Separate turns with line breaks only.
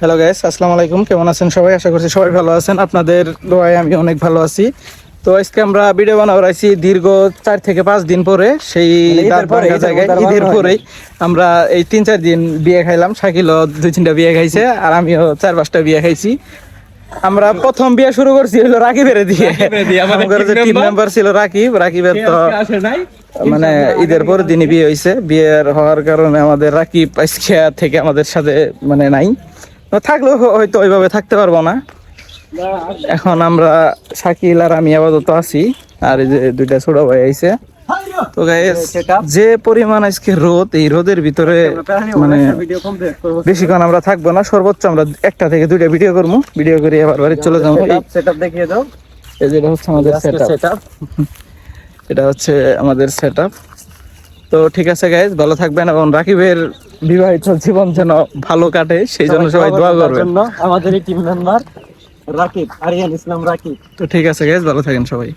Hello guys আসসালামু আলাইকুম। কেমন আছেন সবাই? আশা করছি সবাই ভালো আছেন। আপনাদের দোয়ায় আমি অনেক ভালো আছি। তো আজকে আমরা ভিডিও বানাবার আইছি দীর্ঘ চার থেকে পাঁচ দিন পরে সেই
মানে
জায়গায় ঈদের পরেই আমরা এই তিন চার দিন বিয়ে খাইলাম। শাকিলও দুই তিনটা বিয়ে খাইছে আর আমিও চার পাঁচটা বিয়ে খাইছি। আমরা প্রথম বিয়ে শুরু করছি হলো রাকিবের দিয়ে।
আমাদের
যে টিম মেম্বার ছিল রাকিব রাকিবের তো মানে ঈদের পর দিনই বিয়ে হয়েছে বিয়ের হওয়ার কারণে আমাদের রাকিব আজকে থেকে আমাদের সাথে মানে নাই। থাকলেও হয়তো ওইভাবে থাকতে পারব না। এখন আমরা শাকিল আর আমি আপাতত আছি আর এই যে দুইটা ছোট ভাই আইছে। তো যে পরিমাণ আজকে রোদ এই রোদের ভিতরে মানে বেশিক্ষণ আমরা থাকব না সর্বোচ্চ আমরা একটা থেকে দুইটা ভিডিও করব। ভিডিও করে আবার বাড়ি চলে যাব।
সেটআপ দেখিয়ে দাও।
এই যেটা হচ্ছে আমাদের সেটআপ এটা হচ্ছে আমাদের সেট তো ঠিক আছে গাইজ ভালো থাকবেন এবং রাকিবের বিবাহিত জীবন যেন ভালো কাটে সেই জন্য সবাই দোয়া করবেন।
আমাদের টিম মেম্বার রাকিব আরিয়ান ইসলাম রাকিব।
তো ঠিক আছে গাইজ ভালো থাকেন সবাই।